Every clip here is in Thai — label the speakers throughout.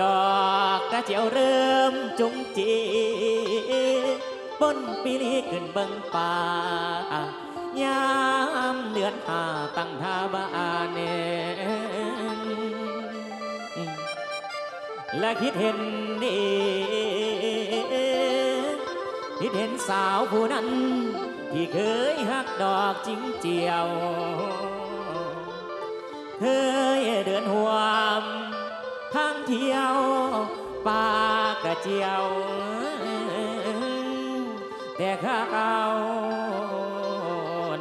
Speaker 1: ดอกกระเจียวเริ่มจุงจีบนปีนี้ขึ้นเบิ่งป่ายามเดือนหาตั้งท่าบ้านเนและคิดเห็นนี่คิดเห็นสาวผู้นั้น ที่เคยหักดอกจิงเจียวเคยเดือนหัว เที่ยวปากระเจียว แต่ข้าเอา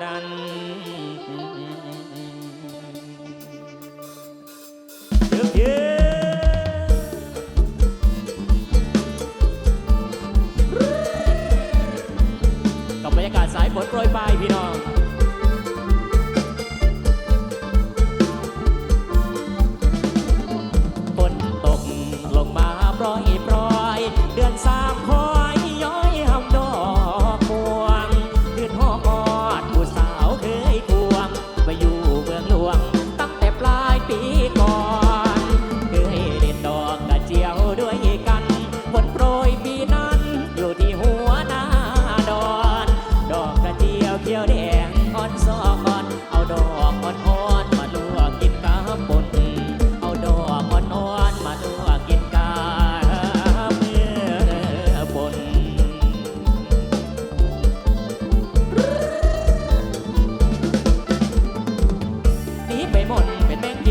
Speaker 1: ดันเดืนกับบรรยากาศสายฝนโปรยปลายพี่น้อง เดือนสา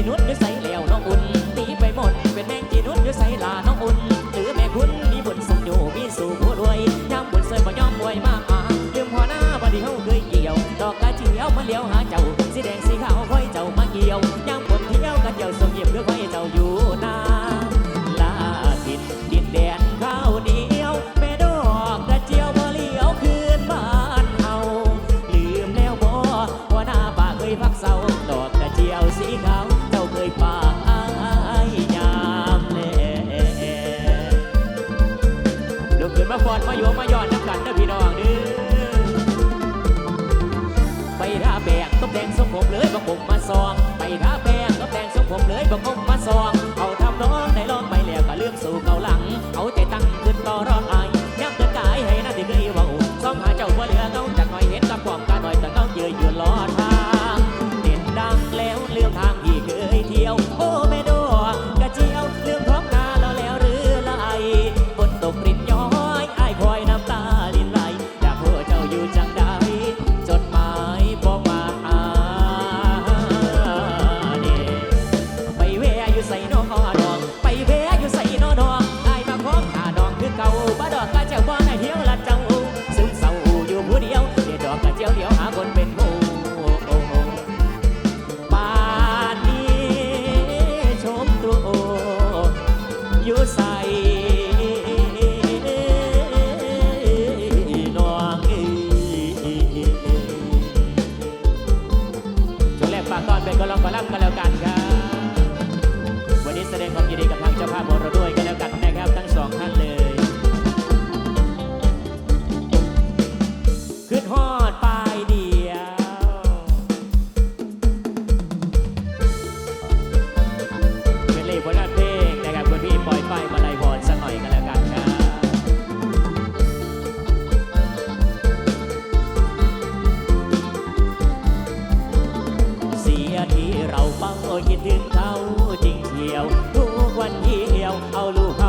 Speaker 1: nuốt nước dày มาฟอนมาโยมาย้อนน้ำกันเด้อพี่น้องเด้อไปท่าแบกต้องแดงสมผมเลยบังผมมาซอง ไปท่าแบกต้องแดงสมผมเลยบังผมมาซอง เขาจริงเหี่ยวทุกวันเหี่ยวเอาลูก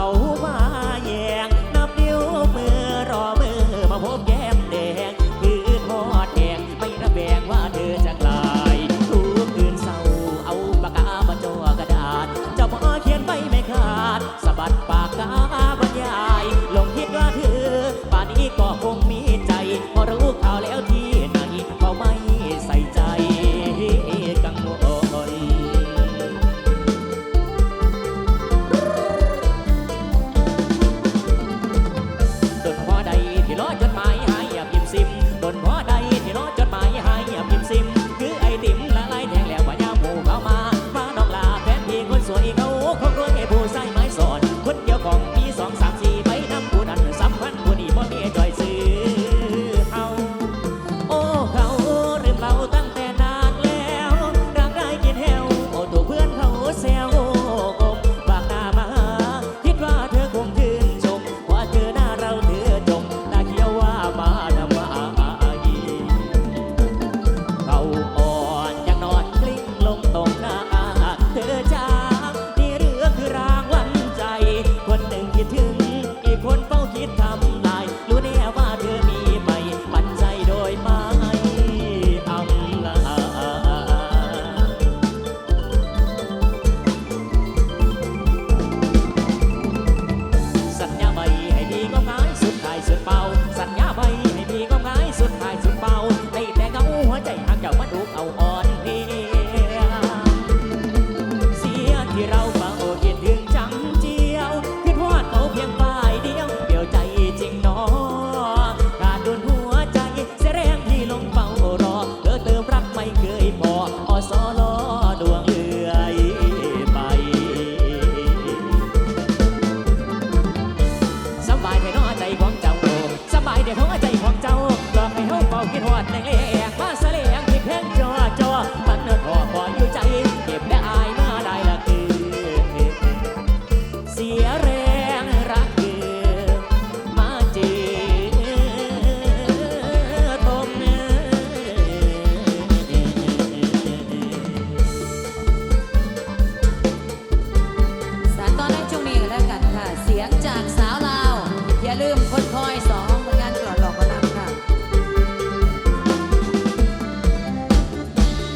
Speaker 1: เดี๋ยวท้องใจของเจ้าหลอกให้เฮาเป่ากินหอดแรงแรงมาเสลี่ยงที่เพลงจอจอมันเนื้อคอพออยู่ใจ เก็บและอายมาได้ละคือเสียเร